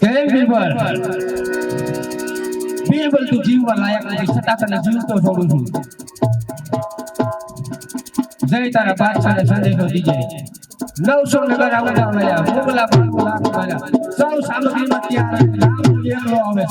કેમ બીરબલ. બીરબલ, તું જીવવા લાયક નથી. છતાં તને જીવતો છોડું છું. જય તારા બાદશાહને સંદેશો દીજે નવસો નગર આવતા મળ્યા મોગલા પણ સૌ સામગ્રીમાં ત્યાં આવે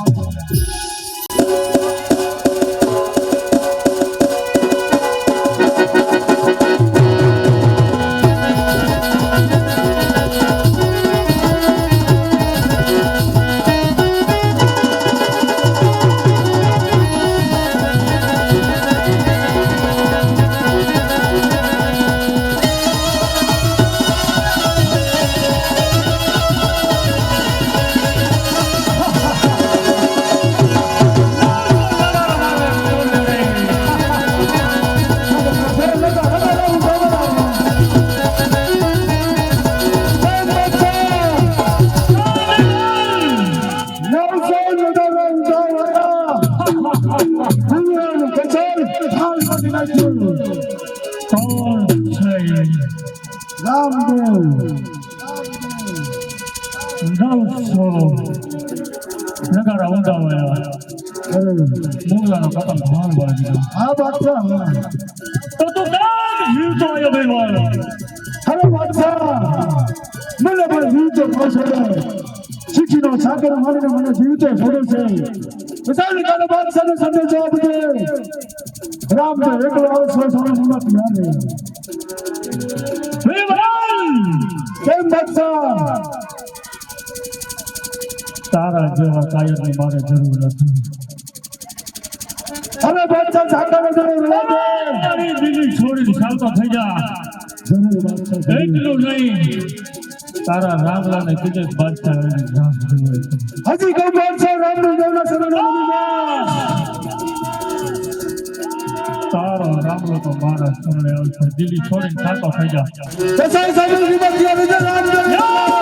નગારા ઊંધા વયા મુંગલાનો ભાંગ વાળી દીધો આ બાદશાહ તો તું કામ જીવતો આવ્યો બેવાળો હવે બાદશાહ મને પણ જીવતો છોડે શીખીનો સાગર મારીને મને જીવતો છોડે છે બધાને કાલે બાદશાહને સંદેશો આપજે રામ તો એકલો આવશે તારા જેવા કાયરની મારે જરૂર નથી. હવે બાદશાહ સાગર જરૂર નથી. દિલ્હી છોડીને ચાલતો થઈ જા. જરૂર બાદશાહ. એટલું નહીં. તારા રામલાને કીધે બાદશાહ રામ હજી કઈ બાદશાહ રામનું દેવના શરણે. તારો રામલો તો મારા શરણે આવશે. દિલ્હી છોડીને ચાલતો થઈ જા. રામ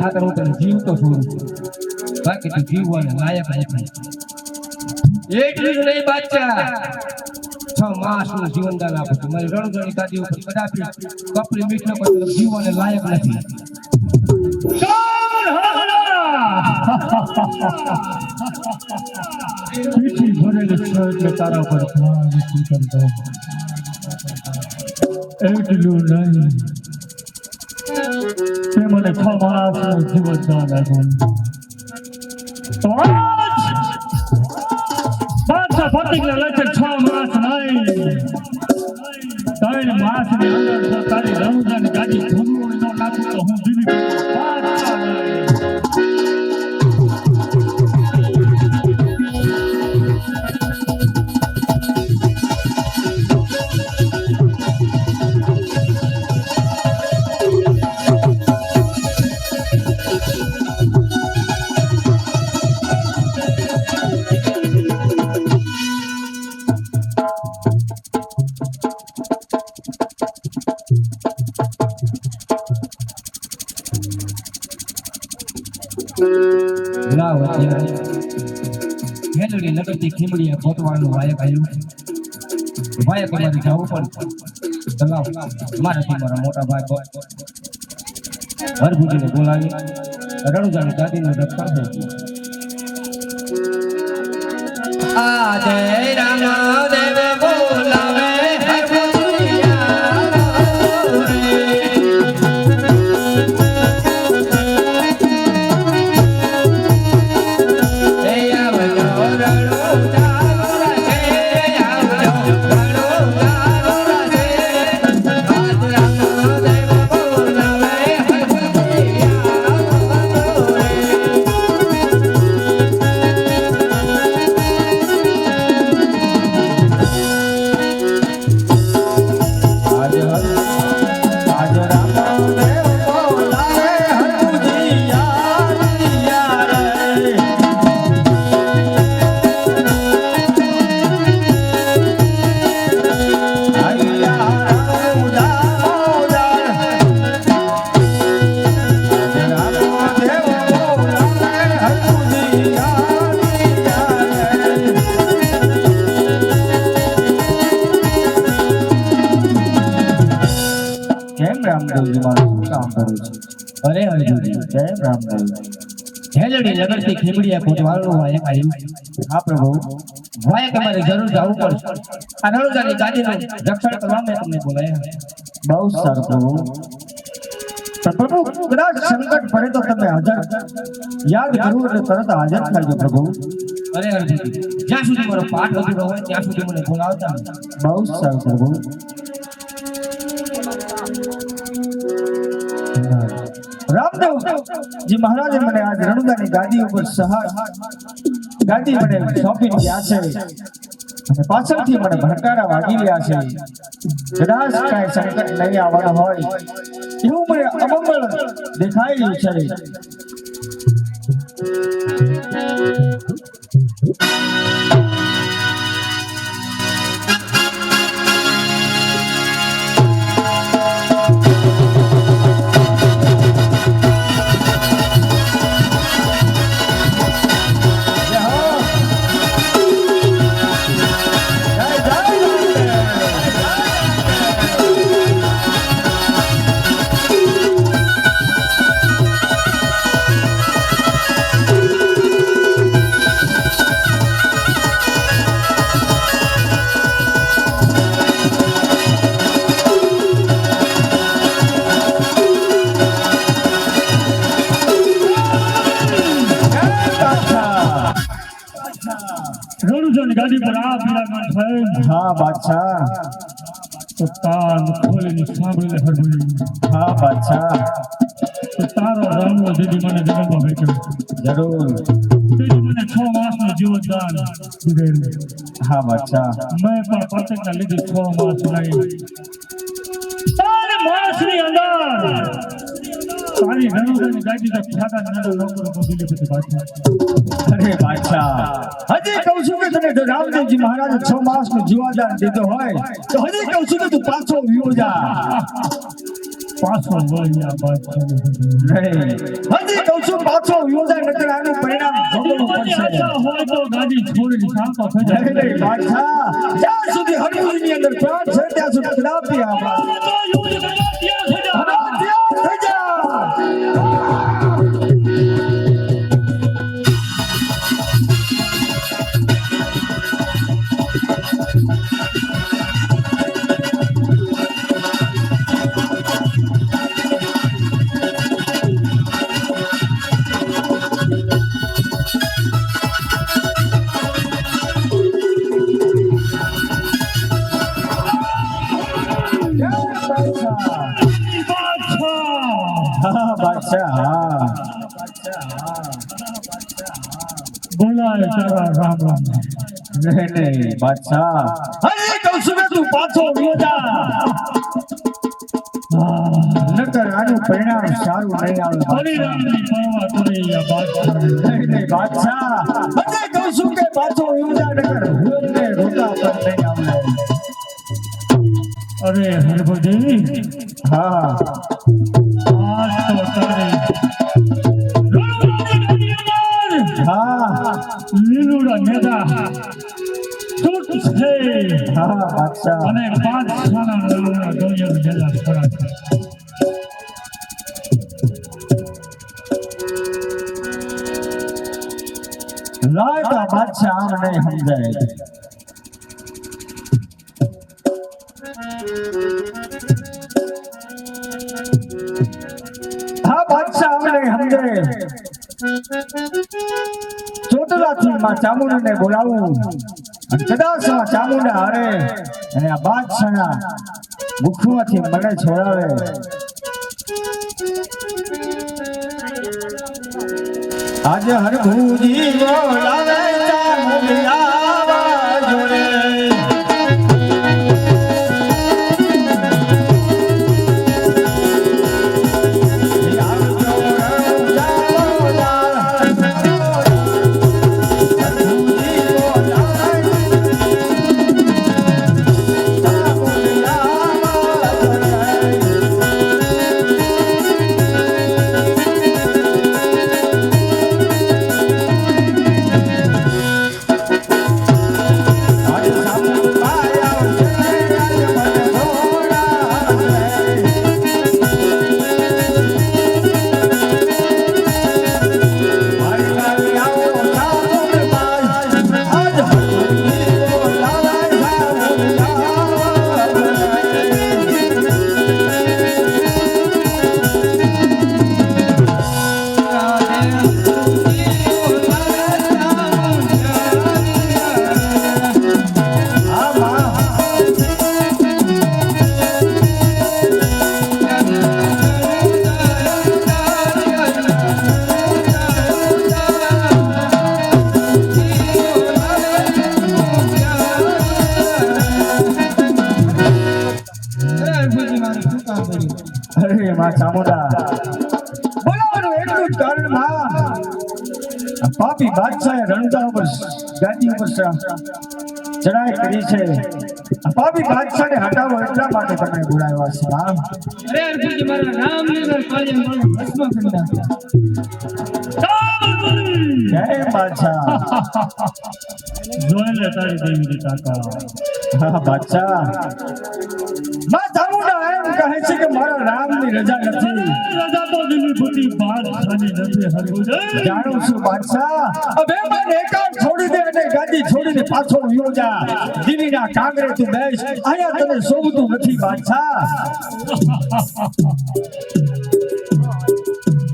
ખાતર હું તને જીવતો છોડું છું બાકી તું જીવવાને લાયક નથી એટલું જ નહીં બાદશાહ. છ માસનું જીવનદાન આપું છું. મારી રણજણી ગાદી ઉપર કદાપી કપલી મીઠો કોઈ જીવવાને લાયક નથી. પીઠી ભરેલી છે એટલે તારા પર ભાર ઉતરતો. એટલું નહીં. તે મને છ માણસનું જીવન દાન આપ્યું. તો બાદશાહ ફતિકને લેખે છ માસ નહીં. ત્રણ માસની અંદર તારી રમઝાન ગાડી ધૂળવણી ન નાખું તો હું હેલડી નગરથી વાય ભાઈ વાય તમારે જવું પણ ચલાવ મારાથી મારા મોટા ભાઈ હરભુજીને બોલાવી રણુજાની દાદીનું રક્ષણ થયું આ જય રામ દેવ બોલાવે કેમ અરે હરભુજી જય રામદેવ હેલડી કોતવાળનું વાયક આવ્યું હા પ્રભુ વાયક જરૂર જવું પડશે તરત હાજર થાય પ્રભુ જ્યાં સુધી મારો પાઠ અધૂરો હોય ત્યાં સુધી મને બોલાવતા બહુ સારું પ્રભુ. રામદેવ જી મહારાજે મને આજ રણુદાની ગાદી ઉપર સહાય, ગાદી મને સોંપી ગયા છે અને પાછળથી મને ભડકારા વાગી રહ્યા છે. કદાચ કાંઈ સંકટ નહીં આવવાનું હોય, એવું મને અમંગળ દેખાઈ રહ્યું છે. હા બાદશાહ. તો કાન ખોલીને સાંભળીને હરભુજી હા બાદશાહ. તો તારો રામનો દીદી મને જન્મમાં ભેટ્યો. જરૂર. દીદી મને છ માસનું જીવનદાન દીધેલું. હા બાદશાહ. મેં પણ પાચકના લીધે છ માસ નહીં તારે માસની અંદર તારી રણુજાની ગાડી તો ખ્યાતા નાનો લોકો મોદી બધી પાછા અરે બાદશાહ. હજી કહું છું કે તને જો રામદેવજી મહારાજે છ માસનો જીવાદાન દીધો હોય તો હજી કહું છું કે તું પાછો વિયો જા પાછો વળી આ હજી કહું છું પાછો વિયો જા નકર આનું પરિણામ ભોગવવું પડશે. હોય તો ગાડી છોડીને શાંતો થઈ જાય. નહીં, બાદશાહ જ્યાં સુધી હરમુજીની અંદર પ્રાણ છે ત્યાં સુધી હા આનું પરિણામ સારું નહીં આવે. પાછો રોતા પર નહીં અરે હરભજન હા. હા. લીલુડા નેદા ચૂંટ છે. હા અચ્છા. અને પાંચ ખાના નામના ગોયર જેલા ખરા છે. લાય બાદશાહ આમ નહીં સમજાય. ચોટલાથી માં ચામુંડાને બોલાવું. અને કદાચમાં ચામુંડા હારે અને આ બાદશાહ મુખમાંથી મને છોડાવે. આજે હરભુજી બોલાવે ચામુંડિયા. અરે બોલાવાનું એટલું જ કારણમાં પાપી બાદશાહે રણતા ઉપર ગાદી ઉપર ચડાઈ કરી છે. પાપી બાદશાહને હટાવો એટલા માટે તમે બોલાવ્યા છે. માં અરે હરભુજી મારા નામ ને મારું ભસ્મ કરી જય બાદશાહ. જોઈ લે તારી દેવી તાકાત. હા બાદશાહ. એમ કહે છે કે મારા રામની રજા નથી. રજા તો દિલ્હી બાદશાહની નથી હરગુજ જાણું છું બાદશાહ. હવે મને એકાંત છોડી દે અને ગાદી છોડીને પાછો વયો જા. દિલીના કાંગરે તું બેસ. અહીંયા તને શોભતું નથી બાદશાહ.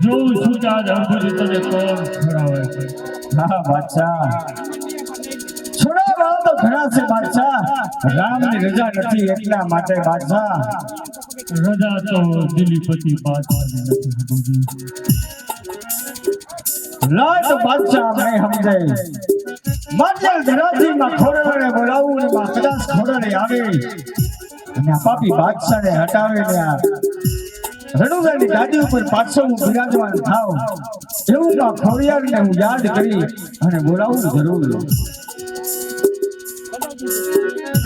જોઉં છું કે આજ તને કોણ છોડાવે છે હા બાદશાહ. ઘણા છે બાદશાહ. રામની રજા નથી એટલા માટે બાદશાહ. રજા તો દિલીપતિ પતિ બાદ ખાની નથી હરભુજી લાય તો બાદશાહ નહીં સમજે માત્ર ધરાજીમાં ખોરડને બોલાવું ને માં કદાચ ખોરડે આવે. અને આ પાપી બાદશાહને હટાવે ને આ રણુદાની ગાદી ઉપર પાછો હું બિરાજમાન થાવ. એવું માં ખોડિયારને હું યાદ કરી અને બોલાવું જરૂર.